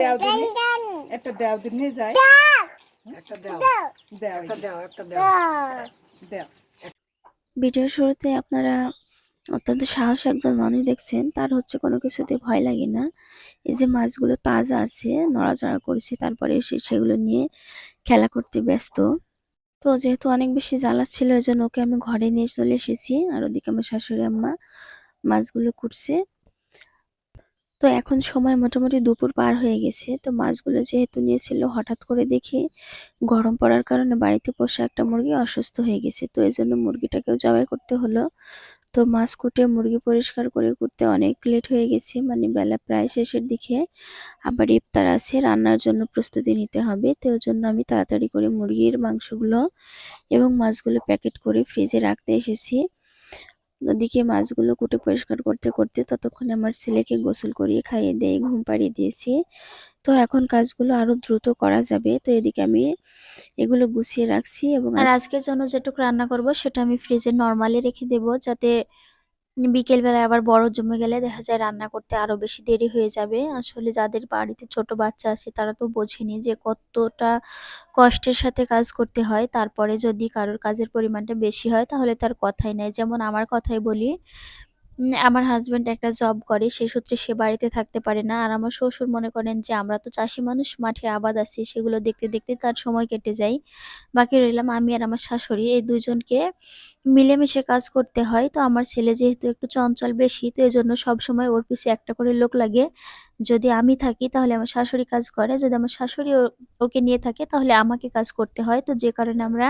দেও একটা দেও দিনি যাই। একটা দাও। দেও। একটা দাও একটা দাও। দেও। ভিডিওর শুরুতে আপনারা অত্যন্ত সাহস একজন মানুষ দেখছেন তার হচ্ছে কোনো কিছুতে ভয় লাগে না। এই যে মাছগুলো তাজা আছে নড়াচড়া করছে তারপরে সে সেগুলো নিয়ে খেলা করতে ব্যস্ত। তো যেহেতু অনেক বেশি জ্বালা ছিল এই জন্য ওকে আমি ঘরে নিয়ে চলে এসেছি। আর ওদিকে আমার শাশুড়ি আম্মা মাছগুলো কুটছে। তো এখন সময় মোটামুটি দুপুর পার হয়ে গেছে। তো মাছগুলো যেহেতু নিয়েছিল, হঠাৎ করে দেখি গরম পড়ার কারণে বাড়িতে পোষা একটা মুরগি অসুস্থ হয়ে গেছে। তো এই জন্য মুরগিটাকেও জবাই করতে হলো। তো মাছ কুটে, মুরগি পরিষ্কার করে করতে অনেক লেট হয়ে গেছে। মানে বেলা প্রায় শেষের দিকে। আবার ইফতার আছে, রান্নার জন্য প্রস্তুতি নিতে হবে। তো জন্য আমি তাড়াতাড়ি করে মুরগির মাংসগুলো এবং মাছগুলো প্যাকেট করে ফ্রিজে রাখতে এসেছি। ওদিকে মাছগুলো কুটে পরিষ্কার করতে করতে ততক্ষণে আমার ছেলেকে গোসল করিয়ে খাইয়ে দিয়ে ঘুম পাড়িয়ে দিয়েছি। তো এখন কাজগুলো আরও দ্রুত করা যাবে। তো এদিকে আমি এগুলো গুছিয়ে রাখছি এবং আর আজকের জন্য যেটুকু রান্না করব সেটা আমি ফ্রিজে নর্মালি রেখে দেব যাতে বিকেল বেলায় আবার বড় জমে গেলে দেখা যায় রান্না করতে আরও বেশি দেরি হয়ে যাবে। আসলে যাদের বাড়িতে ছোট বাচ্চা আছে, তারা তো বোঝেনি যে কতটা কষ্টের সাথে কাজ করতে হয়। তারপরে যদি কারোর কাজের পরিমাণটা বেশি হয়, তাহলে তার কথাই নেই। যেমন আমার কথাই বলি আমার হাজবেন্ড একটা জব করে সেই সূত্রে সে বাড়িতে থাকতে পারে না। আর আমার শ্বশুর মনে করেন যে, আমরা তো চাষি মানুষ, মাঠে আবাদ আছি, সেগুলো দেখতে দেখতে তার সময় কেটে যায়। বাকি রইলাম আমি আর আমার শাশুড়ি, এই দুজনকে মিলেমিশে কাজ করতে হয়। তো আমার ছেলে যেহেতু একটু চঞ্চল বেশি, তো এই জন্য সবসময় ওর পিছে একটা করে লোক লাগে। যদি আমি থাকি, তাহলে আমার শাশুড়ি কাজ করে। যদি আমার শাশুড়ি ওকে নিয়ে থাকে, তাহলে আমাকে কাজ করতে হয়। তো যে কারণে আমরা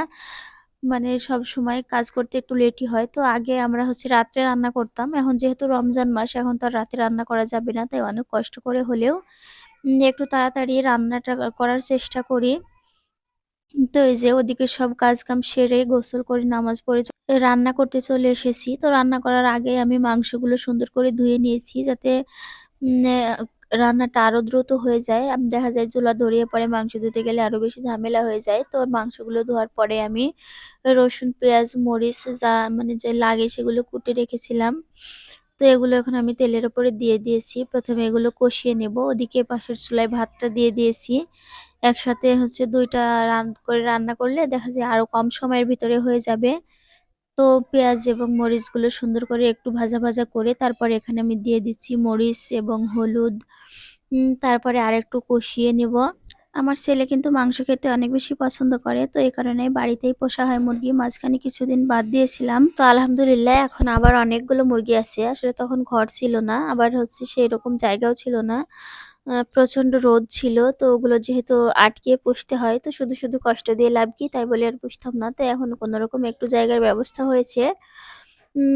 মানে সব সময় কাজ করতে একটু লেটই হয়। তো আগে আমরা হচ্ছে রাত্রে রান্না করতাম। এখন যেহেতু রমজান মাস, এখন তো আর রাতে রান্না করা যাবে না। তাই অনেক কষ্ট করে হলেও একটু তাড়াতাড়ি রান্নাটা করার চেষ্টা করি। তো এই যে ওদিকে সব কাজ কাম সেরে গোসল করে নামাজ পড়ে রান্না করতে চলে এসেছি। তো রান্না করার আগে আমি মাংসগুলো সুন্দর করে ধুয়ে নিয়েছি যাতে রান্নাটা আরও দ্রুত হয়ে যায়। আমি, দেখা যায় চুলা ধরিয়ে পরে মাংস ধুতে গেলে আরও বেশি ঝামেলা হয়ে যায়। তো মাংসগুলো ধোয়ার পরে আমি রসুন, পেঁয়াজ, মরিচ যা মানে যে লাগে সেগুলো কুটে রেখেছিলাম। তো এগুলো এখন আমি তেলের উপরে দিয়ে দিয়েছি। প্রথমে এগুলো কষিয়ে নেব। ওদিকে পাশের চুলায় ভাতটা দিয়ে দিয়েছি। একসাথে হচ্ছে দুইটা রান, করে রান্না করলে দেখা যায় আরও কম সময়ের ভিতরে হয়ে যাবে। তো পেঁয়াজ এবং মরিচগুলো সুন্দর করে একটু ভাজা ভাজা করে তারপরে এখানে আমি দিয়ে দিচ্ছি মরিচ এবং হলুদ। তারপরে আরেকটু কষিয়ে নেব। আমার ছেলে কিন্তু মাংস খেতে অনেক বেশি পছন্দ করে, তো এই কারণে বাড়িতেই পোষা হয় মুরগি। মাঝখানে কিছুদিন বাদ দিয়েছিলাম। তো আলহামদুলিল্লাহ এখন আবার অনেকগুলো মুরগি আছে। আসলে তখন ঘর ছিল না, আবার হচ্ছে সেই রকম জায়গাও ছিল না। আহ, প্রচণ্ড রোদ ছিল তো ওগুলো যেহেতু আটকে পুষতে হয় তো শুধু শুধু কষ্ট দিয়ে লাভ কি তাই বলে আর পুষতাম না। তো এখন কোনো রকম একটু জায়গার ব্যবস্থা হয়েছে।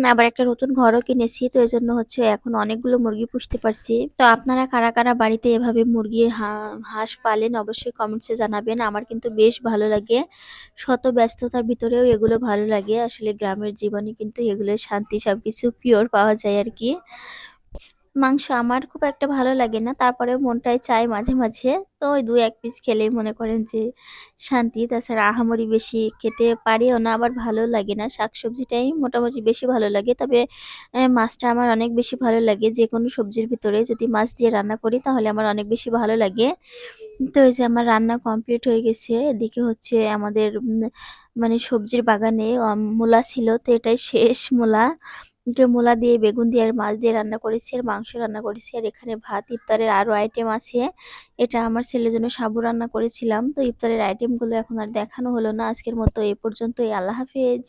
আবার একটা নতুন ঘরও কিনেছি তো এই জন্য হচ্ছে এখন অনেকগুলো মুরগি পুষতে পারছি। তো আপনারা কারা কারা বাড়িতে এভাবে মুরগি হাঁস পালেন অবশ্যই কমেন্টসে জানাবেন। আমার কিন্তু বেশ ভালো লাগে। শত ব্যস্ততার ভিতরেও এগুলো ভালো লাগে। আসলে গ্রামের জীবনে কিন্তু এগুলো শান্তি সব কিছু পিওর পাওয়া যায় আর কি। মাংস আমার খুব একটা ভালো লাগে না তারপরে মনটাই চায় মাঝে মাঝে। তো ওই দু এক পিস খেলেই মনে করেন যে শান্তি। তাছাড়া আহামরি বেশি খেতে পারিও না, আবার ভালো লাগে না। শাকসবজিটাই মোটামুটি বেশি ভালো লাগে, তবে মাছটা আমার অনেক বেশি ভালো লাগে। যে কোনো সবজির ভিতরে যদি মাছ দিয়ে রান্না করি, তাহলে আমার অনেক বেশি ভালো লাগে। তো এই যে আমার রান্না কমপ্লিট হয়ে গেছে। এদিকে হচ্ছে আমাদের মানে সবজির বাগানে মূলা ছিল, তো এটাই শেষ মূলা। যে মূলা দিয়ে বেগুন দিয়ে আর মাছ দিয়ে রান্না করেছি আর মাংস রান্না করেছি আর এখানে ভাত, ইফতারের আরও আইটেম আছে। এটা আমার ছেলের জন্য সাবু রান্না করেছিলাম। তো ইফতারের আইটেমগুলো এখন আর দেখানো হলো না। আজকের মতো এই পর্যন্তই। আল্লাহ হাফেজ।